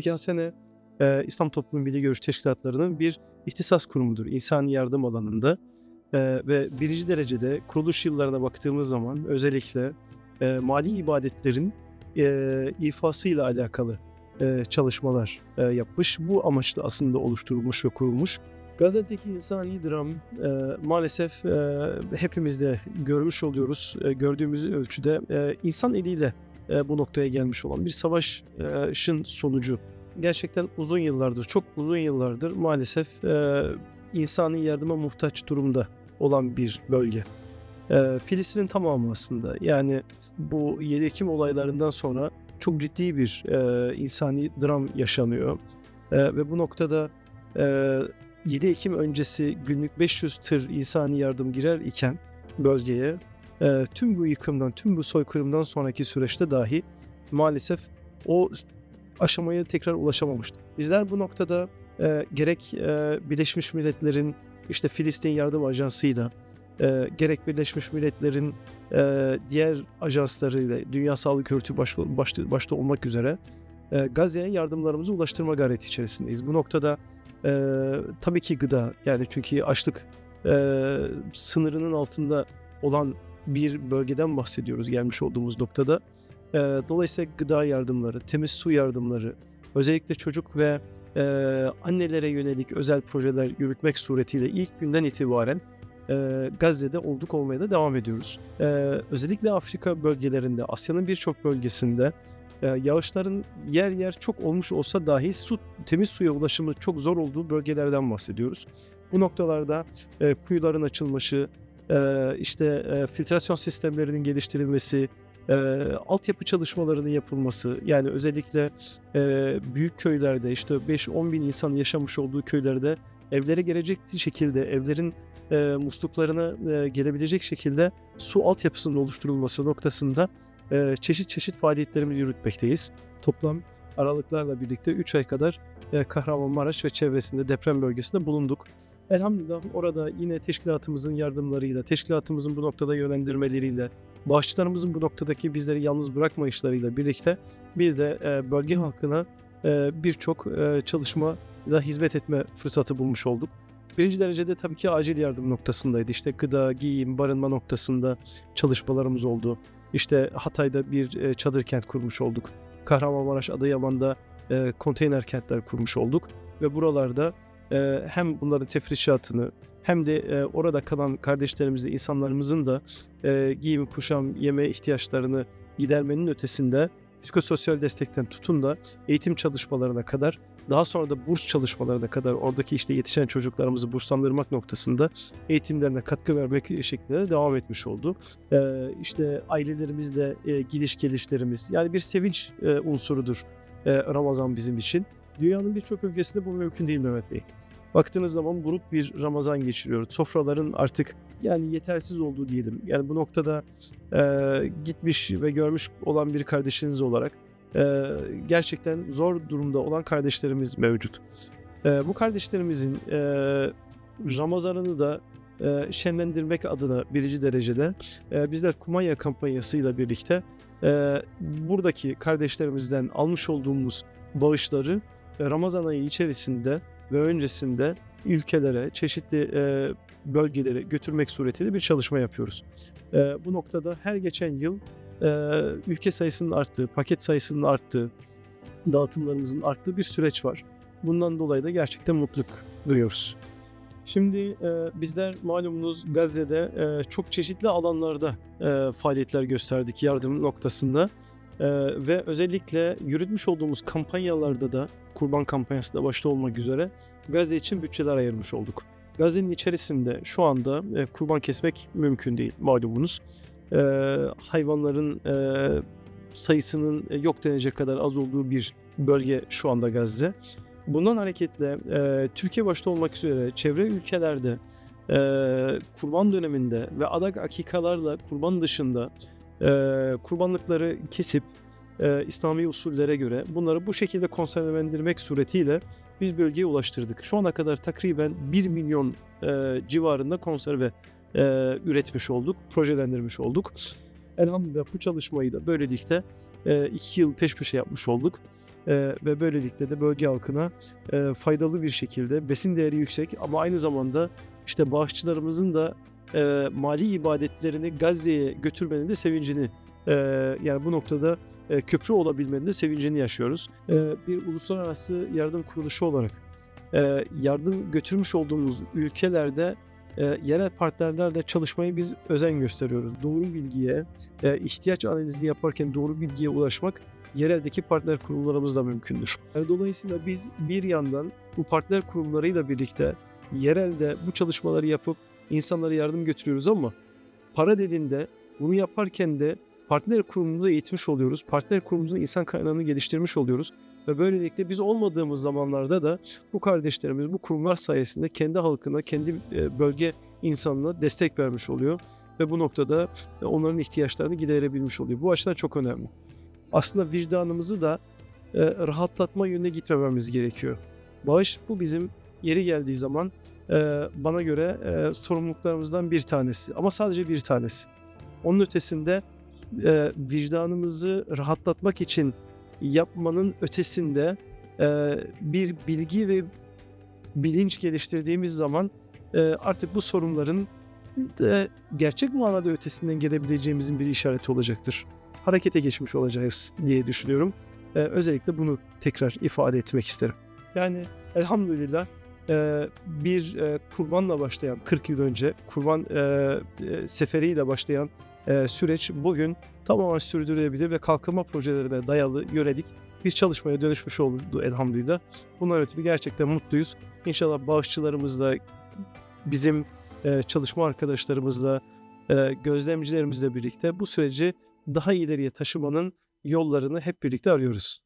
Ki Hasene e, İslam Toplum Bilgi Görüş Teşkilatları'nın bir ihtisas kurumudur insani yardım alanında. E, ve birinci derecede kuruluş yıllarına baktığımız zaman özellikle e, mali ibadetlerin e, ifasıyla alakalı e, çalışmalar e, yapmış. Bu amaçla aslında oluşturulmuş ve kurulmuş. Gazze'deki insani dram e, maalesef e, hepimiz de görmüş oluyoruz. E, gördüğümüz ölçüde e, insan eliyle e, bu noktaya gelmiş olan bir savaşın sonucu. Gerçekten uzun yıllardır, çok uzun yıllardır maalesef e, insani yardıma muhtaç durumda olan bir bölge. E, Filistin'in tamamı aslında. Yani bu 7 Ekim olaylarından sonra çok ciddi bir e, insani dram yaşanıyor. E, ve bu noktada e, 7 Ekim öncesi günlük 500 tır insani yardım girer iken bölgeye e, tüm bu yıkımdan, tüm bu soykırımdan sonraki süreçte dahi maalesef o aşamaya tekrar ulaşamamıştı. Bizler bu noktada e, gerek e, Birleşmiş Milletler'in işte Filistin Yardım Ajansı'yla e, gerek Birleşmiş Milletler'in e, diğer ajanslarıyla Dünya Sağlık Örgütü başta, başta, başta olmak üzere e, Gazze'ye yardımlarımızı ulaştırma gayreti içerisindeyiz. Bu noktada e, tabii ki gıda yani çünkü açlık e, sınırının altında olan bir bölgeden bahsediyoruz gelmiş olduğumuz noktada. E, dolayısıyla gıda yardımları, temiz su yardımları, özellikle çocuk ve e, annelere yönelik özel projeler yürütmek suretiyle ilk günden itibaren e, Gazze'de olduk olmaya da devam ediyoruz. E, özellikle Afrika bölgelerinde, Asya'nın birçok bölgesinde yağışların yer yer çok olmuş olsa dahi su, temiz suya ulaşımı çok zor olduğu bölgelerden bahsediyoruz. Bu noktalarda e, kuyuların açılması, e, işte e, filtrasyon sistemlerinin geliştirilmesi, e, altyapı çalışmalarının yapılması yani özellikle e, büyük köylerde işte 5-10 bin insan yaşamış olduğu köylerde evlere gelecek şekilde evlerin e, musluklarına e, gelebilecek şekilde su altyapısının oluşturulması noktasında çeşit çeşit faaliyetlerimizi yürütmekteyiz. Toplam aralıklarla birlikte 3 ay kadar Kahramanmaraş ve çevresinde deprem bölgesinde bulunduk. Elhamdülillah orada yine teşkilatımızın yardımlarıyla, teşkilatımızın bu noktada yönlendirmeleriyle, bağışçılarımızın bu noktadaki bizleri yalnız bırakmayışlarıyla birlikte biz de e, bölge halkına e, birçok e, çalışmada hizmet etme fırsatı bulmuş olduk. Birinci derecede tabii ki acil yardım noktasındaydı. İşte gıda, giyim, barınma noktasında çalışmalarımız oldu. İşte Hatay'da bir çadır kent kurmuş olduk. Kahramanmaraş, Adıyaman'da konteyner kentler kurmuş olduk. Ve buralarda e, hem bunların tefrişatını hem de e, orada kalan kardeşlerimizle, insanlarımızın da e, giyim, kuşam, yeme ihtiyaçlarını gidermenin ötesinde psikososyal destekten tutun da eğitim çalışmalarına kadar daha sonra da burs çalışmalarına kadar oradaki işte yetişen çocuklarımızı burslandırmak noktasında eğitimlerine katkı vermek şeklinde devam etmiş oldu. Ee, işte ailelerimizle e, gidiş gelişlerimiz yani bir sevinç e, unsurudur e, Ramazan bizim için. Dünyanın birçok ülkesinde bu mümkün değil Mehmet Bey. Baktığınız zaman buruk bir Ramazan geçiriyoruz. Sofraların artık yani yetersiz olduğu diyelim. Yani bu noktada e, gitmiş ve görmüş olan bir kardeşiniz olarak e, gerçekten zor durumda olan kardeşlerimiz mevcut. E, bu kardeşlerimizin e, Ramazan'ını da e, şenlendirmek adına birinci derecede e, bizler Kumanya kampanyasıyla birlikte e, buradaki kardeşlerimizden almış olduğumuz bağışları Ramazan ayı içerisinde ve öncesinde ülkelere, çeşitli e, bölgelere götürmek suretiyle bir çalışma yapıyoruz. E, bu noktada her geçen yıl e, ülke sayısının arttığı, paket sayısının arttığı, dağıtımlarımızın arttığı bir süreç var. Bundan dolayı da gerçekten mutluluk duyuyoruz. Şimdi e, bizler malumunuz Gazze'de e, çok çeşitli alanlarda e, faaliyetler gösterdik yardım noktasında. E, ve özellikle yürütmüş olduğumuz kampanyalarda da kurban kampanyası da başta olmak üzere Gazze için bütçeler ayırmış olduk. Gazze'nin içerisinde şu anda e, kurban kesmek mümkün değil malumunuz. E, hayvanların e, sayısının e, yok denecek kadar az olduğu bir bölge şu anda Gazze. Bundan hareketle e, Türkiye başta olmak üzere çevre ülkelerde e, kurban döneminde ve adak akikalarla kurban dışında e, kurbanlıkları kesip e, İslami usullere göre bunları bu şekilde konservelendirmek suretiyle biz bölgeye ulaştırdık. Şu ana kadar takriben 1 milyon e, civarında konserve e, üretmiş olduk, projelendirmiş olduk. Elhamdülillah bu çalışmayı da böylelikle 2 e, yıl peş peşe yapmış olduk. Eee, ve böylelikle de bölge halkına eee, faydalı bir şekilde besin değeri yüksek ama aynı zamanda işte bağışçılarımızın da eee, mali ibadetlerini Gazze'ye götürmenin de sevincini eee, yani bu noktada eee, köprü olabilmenin de sevincini yaşıyoruz. Eee, bir uluslararası yardım kuruluşu olarak eee, yardım götürmüş olduğumuz ülkelerde eee, yerel partnerlerle çalışmayı biz özen gösteriyoruz. Doğru bilgiye, eee, ihtiyaç analizini yaparken doğru bilgiye ulaşmak yereldeki partner kurumlarımızla mümkündür. Yani dolayısıyla biz bir yandan bu partner kurumlarıyla birlikte yerelde bu çalışmaları yapıp insanlara yardım götürüyoruz ama para dediğinde bunu yaparken de partner kurumumuzu eğitmiş oluyoruz. Partner kurumumuzun insan kaynağını geliştirmiş oluyoruz. Ve böylelikle biz olmadığımız zamanlarda da bu kardeşlerimiz bu kurumlar sayesinde kendi halkına, kendi e, bölge insanına destek vermiş oluyor. Ve bu noktada e, onların ihtiyaçlarını giderebilmiş oluyor. Bu açıdan çok önemli. Aslında vicdanımızı da e, rahatlatma yönüne gitmememiz gerekiyor. Bağış bu bizim yeri geldiği zaman bana göre sorumluluklarımızdan bir tanesi ama sadece bir tanesi. Onun ötesinde e, vicdanımızı rahatlatmak için yapmanın ötesinde e, bir bilgi ve bilinç geliştirdiğimiz zaman e, artık bu sorunların de gerçek manada ötesinden gelebileceğimizin bir işareti olacaktır. Harekete geçmiş olacağız diye düşünüyorum. E, özellikle bunu tekrar ifade etmek isterim. Yani elhamdülillah e, bir e, kurbanla başlayan 40 yıl önce kurban e, e, seferiyle başlayan e, süreç bugün tamamen sürdürülebilir ve kalkınma projelerine dayalı yönelik bir çalışmaya dönüşmüş oldu elhamdülillah. Bundan ötürü gerçekten mutluyuz. İnşallah bağışçılarımızla, bizim e, çalışma arkadaşlarımızla, e, gözlemcilerimizle birlikte bu süreci daha ileriye taşımanın yollarını hep birlikte arıyoruz.